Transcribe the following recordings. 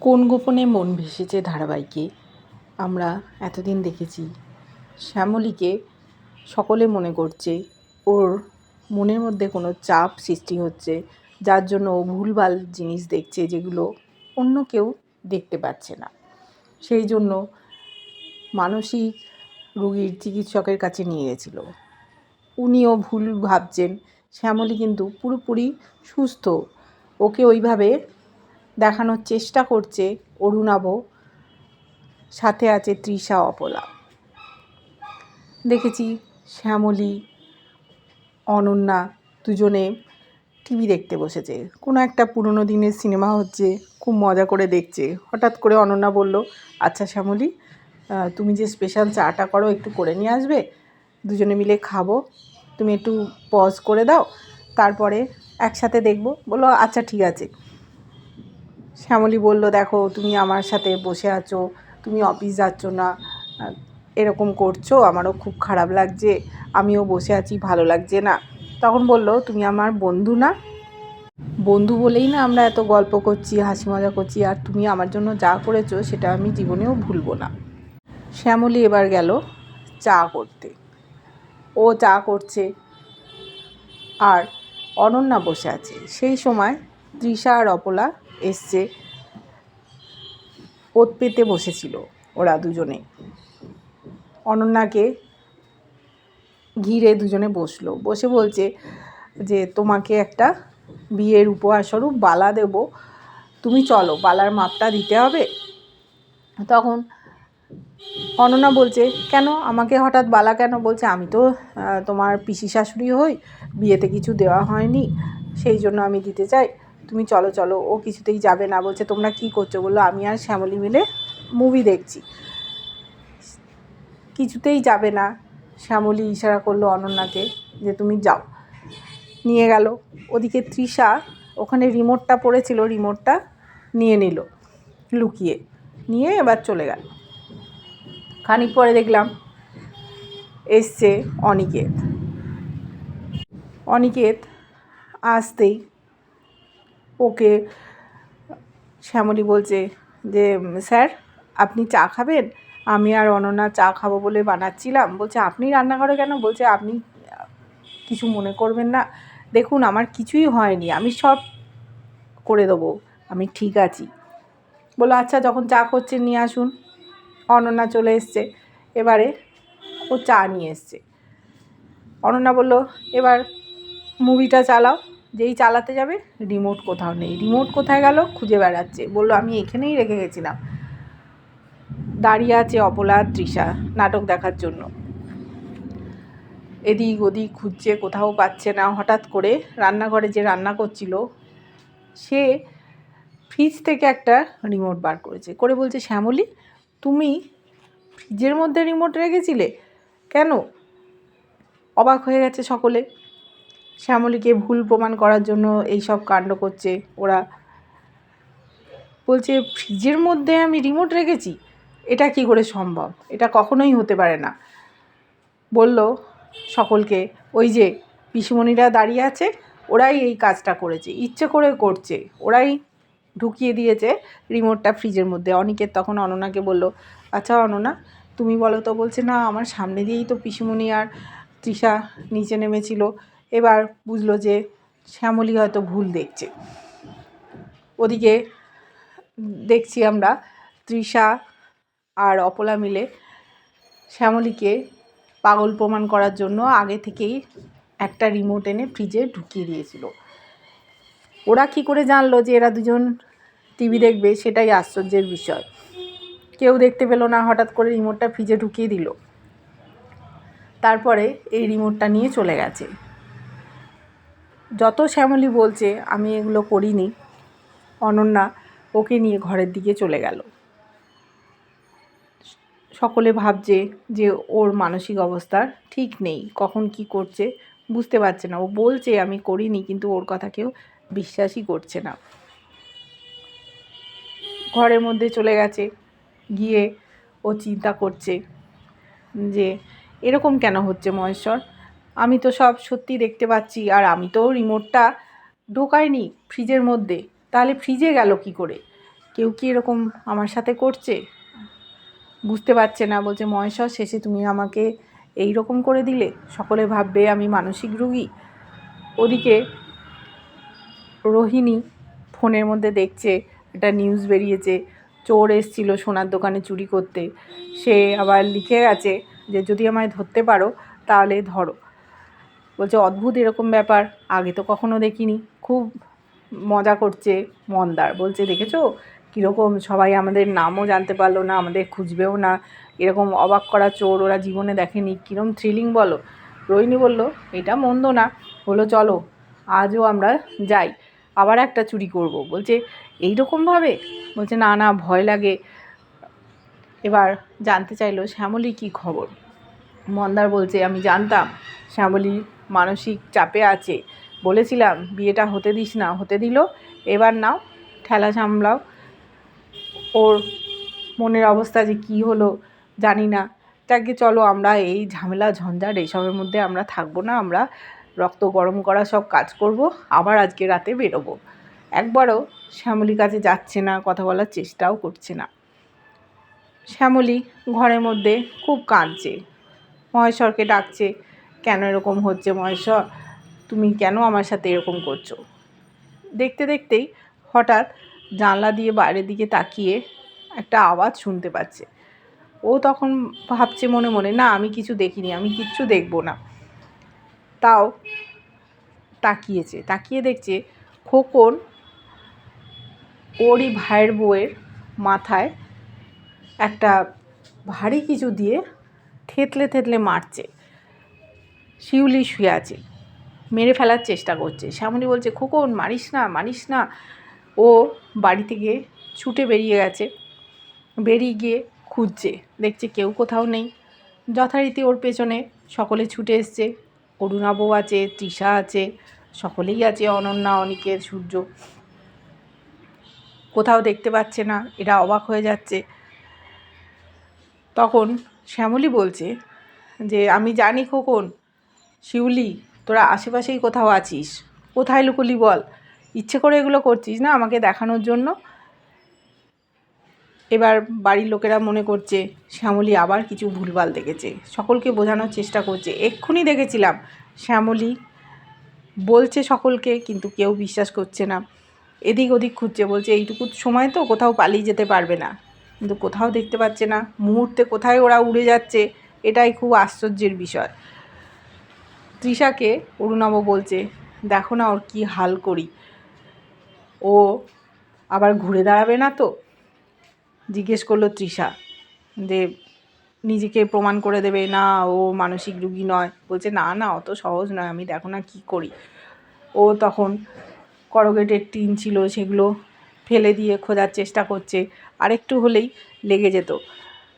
কোন গোপনে মন ভেসেছে ধারাবাহিকে? আমরা এতদিন দেখেছি। শ্যামলীকে সকলে মনে করছে, ওর মনের মধ্যে কোনো চাপ সৃষ্টি হচ্ছে, যার জন্য ও ভুলভাল জিনিস দেখছে যেগুলো অন্য কেউ দেখতে পাচ্ছে না। সেই জন্য মানসিক রুগীর চিকিৎসকের কাছে নিয়ে গেছিল। উনিও ভুল ভাবছেন। শ্যামলী কিন্তু পুরোপুরি সুস্থ। ওকে ওইভাবে দেখানোর চেষ্টা করছে অরুণাভ সাথে আছে তৃষা, অপলা। দেখেছি শ্যামলী, অনন্যা দুজনে টিভি দেখতে বসেছে। কোনো একটা পুরনো দিনের সিনেমা হচ্ছে, খুব মজা করে দেখছে। হঠাৎ করে অনন্যা বলল আচ্ছা শ্যামলী তুমি যে স্পেশাল চাটা করো, একটু করে নিয়ে আসবে? দুজনে মিলে খাব। তুমি একটু পজ করে দাও। তারপরে একসাথে দেখব। বলল আচ্ছা ঠিক আছে। শ্যামলী বলল, দেখো, তুমি আমার সাথে বসে আছো, তুমি অফিস যাচ্ছ না এরকম করছ, আমারও খুব খারাপ লাগছে, আমিও বসে আছি, ভালো লাগছে না। তখন বলল, তুমি আমার বন্ধু না? বন্ধু বলেই না আমরা এত গল্প করছি, হাসি মজা করছি, আর তুমি আমার জন্য যা করেছ, সেটা আমি জীবনেও ভুলবো না। শ্যামলী এবার গেল চা করতে। ও চা করছে, আর অনন্যা বসে আছে। সেই সময় তৃষা আর অপলা এসছে। ওত পেতে বসেছিল ওরা দুজনে। অনন্যাকে ঘিরে দুজনে বসল। বসে বলছে যে, তোমাকে একটা বিয়ের উপহার স্বরূপ বালা দেব। তুমি চলো, বালার মাপটা দিতে হবে? তখন অনন্যা বলছে, কেন? আমাকে হঠাৎ বালা কেন? বলছে, আমি তো তোমার পিসি শাশুড়ি হই। বিয়েতে কিছু দেওয়া হয়নি। সেই জন্য আমি দিতে চাই। তুমি চলো চলো, ও কিছুতেই যাবে না, বলছে, তোমরা কি করছ? বলল, আমি আর শ্যামলী মিলে মুভি দেখছি। কিছুতেই যাবে না, শ্যামলী ইশারা করল অনন্যাকে যে, তুমি যাও। নিয়ে গেল। ওদিকে তৃষা ওখানে রিমোটটা পড়েছিল, রিমোটটা নিয়ে নিল, লুকিয়ে। নিয়ে এবার চলে গেল। খানিক পরে দেখলাম, এসছে অনিকেত। অনিকেত আসতেই ওকে শ্যামলী বলছে যে, স্যার, আপনি চা খাবেন? আমি আর অনন্যা চা খাব বলে বানাচ্ছিলাম। বলছে, আপনি রান্নাঘরে কেন? বলছে, আপনি কিছু মনে করবেন না। দেখুন, আমার কিছুই হয়নি। আমি সব করে দেবো। আমি ঠিক আছি। বলল আচ্ছা যখন চা করছেন, নিয়ে আসুন। অনন্যা চলে এসছে। এবারে ও চা নিয়ে এসছে। অনন্যা বলল, এবার মুভিটা চালাও। যেই চালাতে যাবে রিমোট কোথাও নেই। রিমোট কোথায় গেল? খুঁজে বেড়াচ্ছে। বলল, আমি এখানেই রেখে গেছিলাম। দাঁড়িয়ে আছে অপলা, তৃষা, নাটক দেখার জন্য। এদিক ওদিক খুঁজছে, কোথাও পাচ্ছে না। হঠাৎ করে রান্নাঘরে যে রান্না করছিল, সে ফ্রিজ থেকে একটা রিমোট বার করেছে। করে বলছে, শ্যামলী, তুমি ফ্রিজের মধ্যে রিমোট রেখেছিলে? কেন? অবাক হয়ে গেছে সকলে। শ্যামলীকে ভুল প্রমাণ করার জন্য এই সব কাণ্ড করছে ওরা। বলছে, ফ্রিজের মধ্যে আমি রিমোট রেখেছি, এটা কি করে সম্ভব? এটা কখনোই হতে পারে না। বলল সকলকে, ওই যে পিসুমণিরা দাঁড়িয়ে আছে, ওরাই এই কাজটা করেছে, ইচ্ছে করে করছে, ওরাই ঢুকিয়ে দিয়েছে রিমোটটা ফ্রিজের মধ্যে। অনিকেত তখন অননাকে বলল আচ্ছা অননা, তুমি বলো তো, বলছে, না, আমার সামনে দিয়েই তো পিসুমণি আর তৃষা নিচে নেমেছিল। এবার বুঝলো যে শ্যামলী হয়তো ভুল দেখছে। ওদিকে দেখছি আমরা তৃষা আর অপলা মিলে শ্যামলীকে পাগল প্রমাণ করার জন্য আগে থেকেই একটা রিমোট এনে ফ্রিজে ঢুকিয়ে দিয়েছিল। ওরা কি করে জানলো যে এরা দুজন টিভি দেখবে সেটাই আশ্চর্যের বিষয়। কেউ দেখতে পেল না, হঠাৎ করে রিমোটটা ফ্রিজে ঢুকিয়ে দিল। তারপরে এই রিমোটটা নিয়ে চলে গেছে। যত শ্যামলী বলছে, আমি এগুলো করিনি। অনন্যা ওকে নিয়ে ঘরের দিকে চলে গেল। সকলে ভাবছে যে ওর মানসিক অবস্থা ঠিক নেই, কখন কি করছে বুঝতে পারছে না। ও বলছে, আমি করিনি, কিন্তু ওর কথা কেউ বিশ্বাসই করছে না। ঘরের মধ্যে চলে গেছে, গিয়ে ও চিন্তা করছে যে, এরকম কেন হচ্ছে মহেশ্বর? আমি তো সব সত্যি দেখতে পাচ্ছি, আর আমি তো রিমোটটা ঢোকাইনি ফ্রিজের মধ্যে। তাহলে ফ্রিজে গেল কি করে? কেউ কি এরকম আমার সাথে করছে? বুঝতে পারছে না, বলছে, মহেশ্বর, শেষে তুমি আমাকে এই রকম করে দিলে? সকলে ভাববে আমি মানসিক রুগী। ওদিকে রোহিণী ফোনের মধ্যে দেখছে, একটা নিউজ বেরিয়েছে, চোর এসছিল সোনার দোকানে চুরি করতে। সে আবার লিখে গেছে যে, যদি আমায় ধরতে পারো, তাহলে ধরো। বলছে, অদ্ভুত এরকম ব্যাপার, আগে তো কখনো দেখিনি। খুব মজা করছে মন্দার। বলছে, দেখেছ? কীরকম সবাই আমাদের নামও জানতে পারল না, আমাদের খুঁজবেও না। এরকম অবাক করা চোর ওরা জীবনে দেখেনি। কীরকম থ্রিলিং বলো? রোহিণী বলল, এটা মন্দ না। হলো চলো, আজও আমরা যাই। আবার একটা চুরি করব। বলছে এই রকমভাবে বলছে, না না, ভয় লাগে। এবার জানতে চাইলো, শ্যামলী কী খবর? মন্দার বলছে, আমি জানতাম, শ্যামলী মানসিক চাপে আছে। বলেছিলাম, বিয়েটা হতে দিস না, হতে দিল। এবার নাও, ঠেলা সামলাও। ওর মনের অবস্থা যে কী হলো জানি না। যাকে চলো আমরা এই ঝামেলা, ঝঞ্ঝাট এইসবের মধ্যে আমরা থাকব না, আমরা রক্ত গরম করা সব কাজ করব, আবার আজকে রাতে বেরোবো। একবারও শ্যামলী কাছে যাচ্ছে না, কথা বলার চেষ্টাও করছে না। শ্যামলী ঘরের মধ্যে খুব কাঁদছে। মহেশ্বরকে ডাকছে কেন এরকম হচ্ছে মহেশ্বর? তুমি কেন আমার সাথে এরকম করছ? দেখতে দেখতেই হঠাৎ জানলা দিয়ে বাইরের দিকে তাকিয়ে একটা আওয়াজ শুনতে পাচ্ছে। ও তখন ভাবছে মনে মনে, না, আমি কিছু দেখিনি, আমি কিচ্ছু দেখব না। তাও তাকিয়েছে, তাকিয়ে দেখছে খোকন ওরই ভাইয়ের বউয়ের মাথায় একটা ভারী কিছু দিয়ে থেতলে থেতলে মারছে। শিউলি শুয়ে আছে। মেরে ফেলার চেষ্টা করছে। শ্যামলী বলছে, খোকন, মারিস না মারিস না। ও বাড়ি থেকে ছুটে বেরিয়ে গেছে। বেরিয়ে গিয়ে খুঁজছে। দেখছে কেউ কোথাও নেই। যথারীতি ওর পেছনে সকলে ছুটে এসছে। অরুণাবও আছে, তৃষা আছে, সকলেই আছে, অনন্যা, অনিকেত, সূর্য। কোথাও দেখতে পাচ্ছে না, এরা অবাক হয়ে যাচ্ছে। তখন শ্যামলী বলছে যে, আমি জানি খোকন শিউলি, তোরা আশেপাশেই কোথাও আছিস? কোথায় লুকুলি বল? ইচ্ছে করে এগুলো করছিস না আমাকে দেখানোর জন্য? এবার বাড়ির লোকেরা মনে করছে শ্যামলী আবার কিছু ভুলভাল দেখেছে। সকলকে বোঝানোর চেষ্টা করছে। এক্ষুনি দেখেছিলাম শ্যামলী বলছে সকলকে, কিন্তু কেউ বিশ্বাস করছে না। এদিক ওদিক খুঁজছে, বলছে, এইটুকু সময় তো কোথাও পালিয়ে যেতে পারবে না। কিন্তু কোথাও দেখতে পাচ্ছে না। মুহূর্তে কোথায় ওরা উড়ে যাচ্ছে, এটাই খুব আশ্চর্যের বিষয়। তৃষাকে অরুণাব বলছে, দেখো না ওর কী হাল করি। ও আবার ঘুরে দাঁড়াবে না তো? জিজ্ঞেস করল তৃষা যে, নিজেকে প্রমাণ করে দেবে, না ও মানসিক রুগী নয়। বলছে, না না, অত সহজ নয়, আমি দেখো না কী করি। ও তখন করগেটের টিন ছিল, সেগুলো ফেলে দিয়ে খোঁজার চেষ্টা করছে। আরেকটু হলেই লেগে যেত।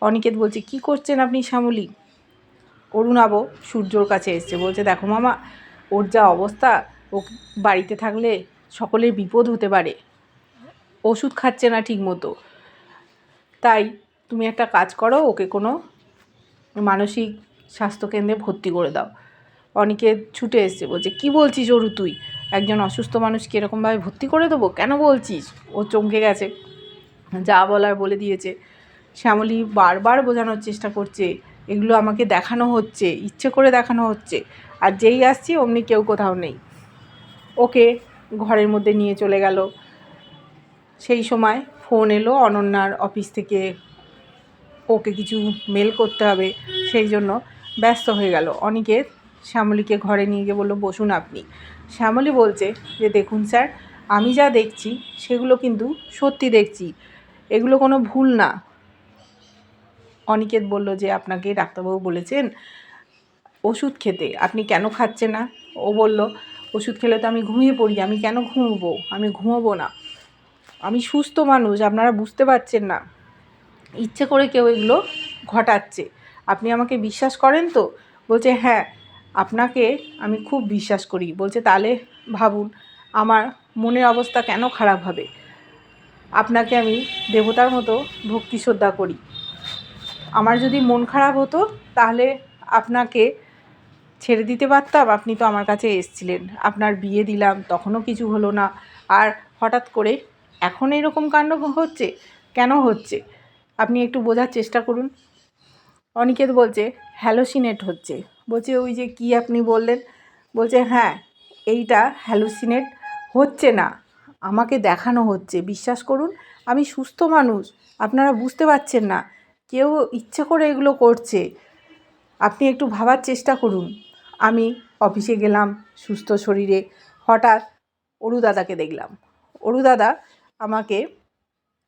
অনিকেত বলছে, কি করছেন আপনি শ্যামলী? অরুণাব সূর্যর কাছে এসছে। বলছে, দেখো মামা, ওর যা অবস্থা, ও বাড়িতে থাকলে সকলের বিপদ হতে পারে। ওষুধ খাচ্ছে না ঠিক মতো তাই তুমি একটা কাজ করো, ওকে কোনো মানসিক স্বাস্থ্যকেন্দ্রে ভর্তি করে দাও। অনেকে ছুটে এসছে, বলছে, কি বলছিস অরু তুই? একজন অসুস্থ মানুষকে এরকমভাবে ভর্তি করে দেবো? কেন বলছিস? ও চমকে গেছে। যা বলার বলে দিয়েছে। শ্যামলী বারবার বোঝানোর চেষ্টা করছে এগুলো আমাকে দেখানো হচ্ছে, ইচ্ছে করে দেখানো হচ্ছে। আর যেই আসছি, অমনি কেউ কোথাও নেই। ওকে ঘরের মধ্যে নিয়ে চলে গেল। সেই সময় ফোন এলো অনন্যার অফিস থেকে। ওকে কিছু মেল করতে হবে, সেই জন্য ব্যস্ত হয়ে গেল। অনিকেত শ্যামলীকে ঘরে নিয়ে গিয়ে বলল, বসুন আপনি। শ্যামলী বলছে যে, দেখুন স্যার, আমি যা দেখছি, সেগুলো কিন্তু সত্যি দেখছি। এগুলো কোনো ভুল না। অনিকেত বলল যে, আপনাকে ডাক্তারবাবু বলেছেন ওষুধ খেতে। আপনি কেন খাচ্ছে না? ও বলল, ওষুধ খেলে তো আমি ঘুমিয়ে পড়ি। আমি কেন ঘুমবো? আমি ঘুমোবো না। আমি সুস্থ মানুষ। আপনারা বুঝতে পারছেন না। ইচ্ছে করে কেউ এগুলো ঘটাচ্ছে। আপনি আমাকে বিশ্বাস করেন তো? বলছে হ্যাঁ আপনাকে আমি খুব বিশ্বাস করি। বলছে, তাহলে ভাবুন, আমার মনের অবস্থা কেন খারাপ হবে? আপনাকে আমি দেবতার মতো ভক্তি শ্রদ্ধা করি। আমার যদি মন খারাপ হতো, তাহলে আপনাকে ছেড়ে দিতে পারতাম। আপনি তো আমার কাছে এসছিলেন। আপনার বিয়ে দিলাম, তখনও কিছু হলো না। আর হঠাৎ করে এখন এরকম কাণ্ড হচ্ছে? কেন হচ্ছে? আপনি একটু বোঝার চেষ্টা করুন। অনিকেত বলছে, হ্যালোসিনেট হচ্ছে। বলছে, ওই যে কি আপনি বললেন? বলছে হ্যাঁ এইটা হ্যালোসিনেট হচ্ছে না। আমাকে দেখানো হচ্ছে। বিশ্বাস করুন, আমি সুস্থ মানুষ। আপনারা বুঝতে পারছেন না। কেউ ইচ্ছে করে এগুলো করছে, আপনি একটু ভাবার চেষ্টা করুন। আমি অফিসে গেলাম সুস্থ শরীরে, হঠাৎ অরু দাদাকে দেখলাম। অরু দাদা আমাকে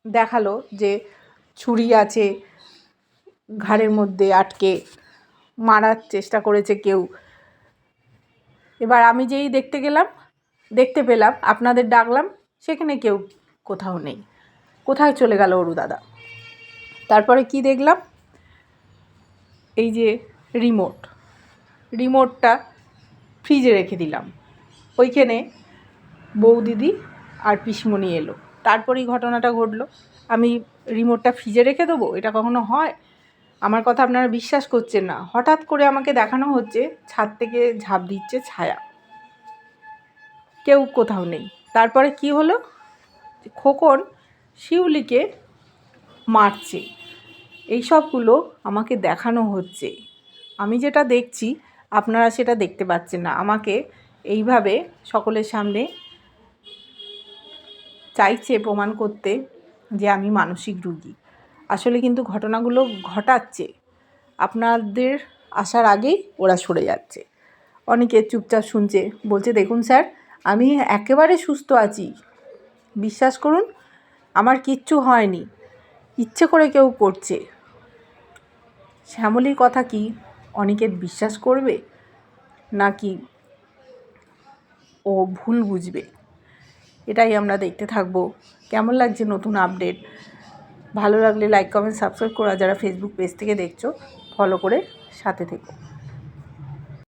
দেখাল যে ছুরি আছে, ঘাড়ের মধ্যে আটকে মারার চেষ্টা করেছে কেউ। এবার আমি যেই দেখতে গেলাম, দেখতে পেলাম, আপনাদের ডাকলাম, সেখানে কেউ কোথাও নেই। কোথায় চলে গেল অরু দাদা? তারপরে কি দেখলাম? এই যে রিমোট রিমোটটা ফ্রিজে রেখে দিলাম। ওইখানে বৌদিদি আর পিসমণি এলো। তারপরেই ঘটনাটা ঘটলো। আমি রিমোটটা ফ্রিজে রেখে দেবো? এটা কখনো হয়? আমার কথা আপনারা বিশ্বাস করছেন না। হঠাৎ করে আমাকে দেখানো হচ্ছে, ছাদ থেকে ঝাঁপ দিচ্ছে ছায়া। কেউ কোথাও নেই। তারপরে কি হলো? খোকন শিউলিকে মারছে। এই সবগুলো আমাকে দেখানো হচ্ছে। আমি যেটা দেখছি, আপনারা সেটা দেখতে পাচ্ছেন না। আমাকে এইভাবে সকলের সামনে চাইছে প্রমাণ করতে যে আমি মানসিক রুগী। আসলে কিন্তু ঘটনাগুলো ঘটাচ্ছে। আপনাদের আসার আগেই ওরা সরে যাচ্ছে। অনেকে চুপচাপ শুনছে। বলছে, দেখুন স্যার, আমি একেবারে সুস্থ আছি। বিশ্বাস করুন, আমার কিচ্ছু হয়নি। ইচ্ছে করে কেউ করছে। শ্যামলির কথা কি অনিকেত বিশ্বাস করবে? নাকি ও ভুল বুঝবে? এটাই আমরা দেখতে থাকব। কেমন লাগছে নতুন আপডেট? ভালো লাগলে লাইক কমেন্ট সাবস্ক্রাইব করা, যারা ফেসবুক পেজ থেকে দেখছ ফলো করে সাথে থেকো।